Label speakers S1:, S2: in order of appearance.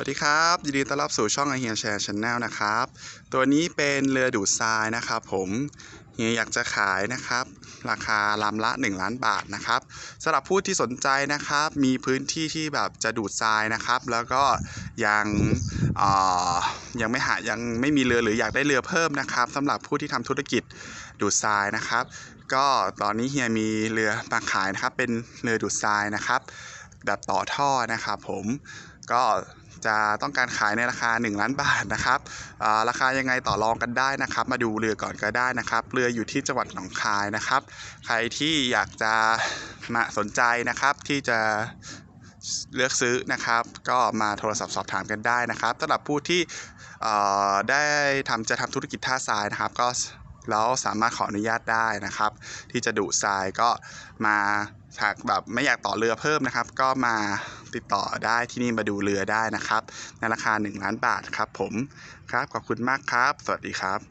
S1: วัสดีครับยินดีต้อนรับสู่ช่องไอเฮียแชร์ชแนลนะครับ ตัวนี้เป็นเรือดูดทรายนะครับ ผมเฮียอยากจะขายนะครับ ราคาลำละ 1 ล้านบาทนะครับสำหรับผู้ที่สนใจนะครับ มีพื้นที่ที่แบบจะดูดทรายนะครับ แล้วก็ยังยังไม่หายังไม่มีเรือหรืออยากได้เรือเพิ่มนะครับสำหรับผู้ที่ทำธุรกิจดูดทรายนะครับ ก็ตอนนี้เฮียมีเรือมาขายนะครับ เป็นเรือดูดทรายนะครับ แบบต่อท่อนะครับ ผม ก็จะต้องการขายในราคา 1 ล้านบาทนะครับาราคายังไงต่อรองกันได้นะครับ มาดูเรือก่อนก็ได้นะครับ เรืออยู่ที่จังหวัดหนองคายนะครับ ใครที่อยากจะมาสนใจนะครับที่จะเลือกซื้อนะครับ ก็มาโทรศัพท์สอบถามกันได้นะครับสำหรับผู้ที่ได้ทำจะทำธุรกิจท่าทรายนะครับ ก็แล้วสามารถขออนุญาตได้นะครับ ที่จะดูทรายก็มาหากแบบไม่อยากต่อเรือเพิ่มนะครับ ก็มา ติดต่อได้ที่นี่มาดูเรือได้นะครับ ในราคา 1 ล้านบาทครับผมครับขอบคุณมากครับ สวัสดีครับ